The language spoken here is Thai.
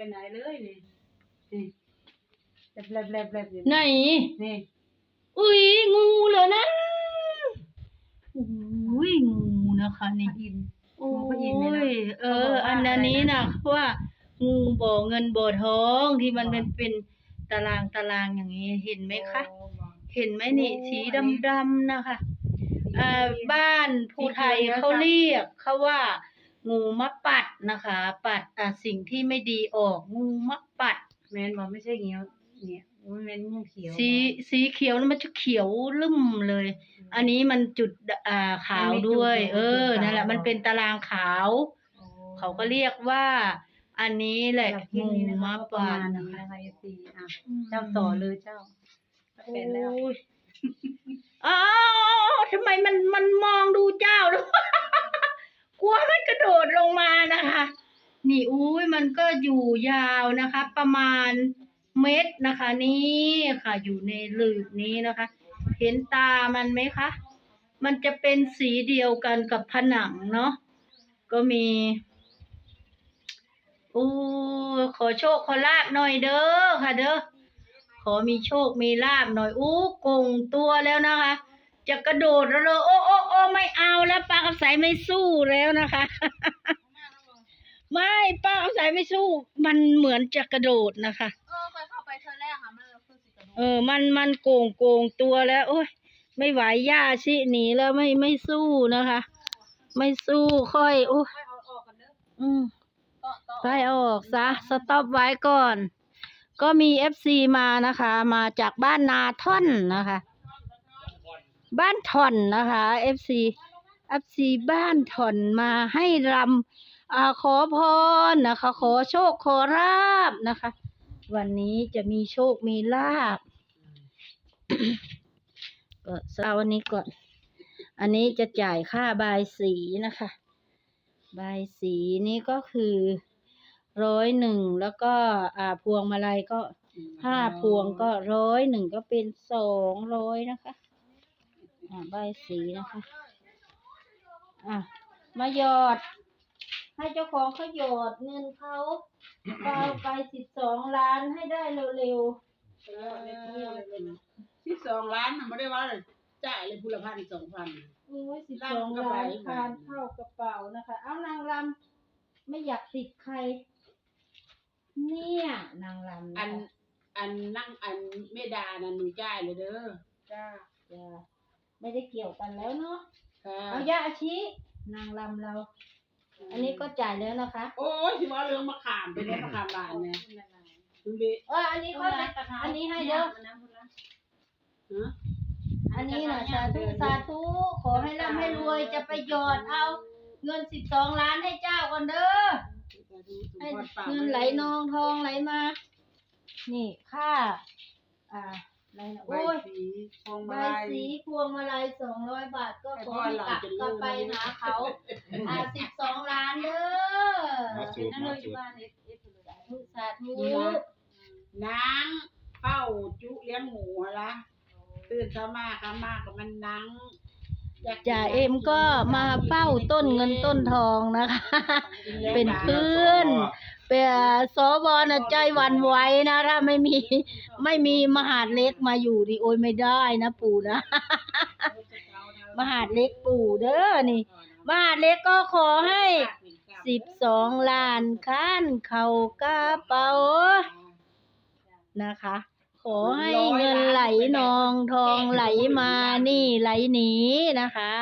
ไปไหนเลยนี่นี่แลบแลบแลบแลบอยู่ไหน นี่อุ้ยงูเหรอนั่นอุ้ยงูนะคะนี่ อิน โอ้งูพระอินทร์เนี่ยนะยเอเขาบออกว่าอันนั้นนี้อะไรนะนะว่างูบ่อเงินบ่อทองที่มันอ๋อเป็นเป็นตารางตารางอย่างนี้เห็นไหมคะโอ้บอกเห็นไหมนี่ โอ้สีอันนี้ ดำๆนะคะอ่าสีบ้านภูไทยสีเขียวเขาเรียกเขาว่า งูมะปัดนะคะ ปัดอ่าสิ่งที่ไม่ดีออก งูมะปัด แมนบอกไม่ใช่เงี้ยวเนี่ยมันเป็นงูเขียวสีบอกสีเขียวแล้วมันจะเขียวลืมเลย อันนี้มันจุดอ่าขาวมันมีจุดด้วยอยู่เออจุดขาวนั่นแหละมันเป็นตารางขาวโอ้เขาก็เรียกว่า อันนี้แหละสำรับคลิปงูนี้นะคะมะก็ประปัดมาณนะนี้คะนะคะเอซีอะเจ้าต่อเลยเจ้าเป็นแล้วโอ้ยอ๋อทำไมมันมันมองดูเจ้าแล้ว กลัวมันกระโดดลงมานะคะ นี่อุ้ยมันก็อยู่ยาวนะคะ ประมาณเม็ดนะคะ นี่ค่ะ อยู่ในหลืบนี้นะคะ เห็นตามันไหมคะ มันจะเป็นสีเดียวกันกับผนังเนาะก็มีโอ้ขอโชคขอลาบหน่อยเด้อค่ะ เด้อขอมีโชคมีลาบหน่อยอู้กงตัวแล้วนะคะ จะกระโดดแล้วโอ้โอ้โอ้ไม่เอาแล้วป้าคำใสไม่สู้แล้วนะคะ ไม่ป้าคำใสไม่สู้ มันเหมือนจะกระโดดนะคะ เออเคยเข้าไปเธอแรกค่ะมันคือสิกระดูกเออ มันมันโกงโกงตัวแล้ว โอ้ยไม่ไหวย่าชิหนีแล้วไม่ไม่สู้นะคะ ไม่สู้ค่อยโอ้ยไม่เอาออกกันเด้ออืม ต่อต่อไปออกซะสต็อปไว้ก่อน ก็มีเอฟซีมานะคะ มาจากบ้านนาท่อนนะคะ บ้านถ่อนนะคะเอฟซีเอฟซีบ้านถ่อนมาให้รำ อาขอพรนะคะ ขอโชคขอลาบนะคะ วันนี้จะมีโชคมีลาบก็เอาวันนี้ก่อน อันนี้จะจ่ายค่าบายสีนะคะ บายสีนี้ก็คือร้อยหนึ่งแล้วก็อ่าพวงมาลัยก็ห้าพวงก็ร้อยหนึ่งก็เป็นสองร้อยนะคะอ่าใบสีนะคะ อะ มาหยอด ให้เจ้าของเขาหยอดเงินเขาเอาไปสิบสองล้านให้ได้เร็วที่สองล้านน่ะไม่ได้ว่าเลยจ่ายเลยพุละพันสองพันๆโอ้ยสิบสองล้านทานเข้ากระเป๋านะคะ เอานางรำไม่อยากติดใคร เนี่ยนางรำอันะนคะอันนั่งอันเมดานั่นหนูจ่ายเลยเด้อจ้าจะไม่ได้เกี่ยวกันแล้วเนาะค่ะเอาย่าอาชินางรำเรา อันนี้ก็จ่ายแล้วนะคะโอ้ยที่ว่าเรื่องมะขามเป็นเรื่องมะขามบานเนี่ยคุณเบเอออันนี้ก็ให้อันนี้ให้เด้อฮะอันนี้นะสาธุสาธุขอให้ร่ำให้รวยจะไปหยอดเอา เงินสิบสองล้านให้เจ้าก่อนเด้อให้เงินไหลนองทองไหลมา นี่ค่าอ่าอะไรนะใบโอ้ยสีพวงใบมาลัยสีพวงมาลัยสองร้อยบาทก็ ขอให้กลับกลับไปหาเขาอ่าสิบสองล้านเด้อมาสูบมาสูบสาธุสาธุนางเฝ้าจุเลี้ยงหมูหั่นละตื่นเช้ามาค่ะมากับมันนังยกกินจ่าเอ็มก็มาเฝ้าต้นเงินต้นทองนะคะ เป็นเพื่อนเป็นสวนะใจหวันไหวนะถ้าไม่มีไม่มีมหาดเล็กมาอยู่ดิโอยไม่ได้นะปู่นะ มหาดเล็กปู่เด้อนี่ มหาดเล็กก็ขอให้สิบสองล้านคันเข่ากระเป๋านะคะ ขอให้เงินไหลนองทองไหลมานี่ไหลหนีนะคะ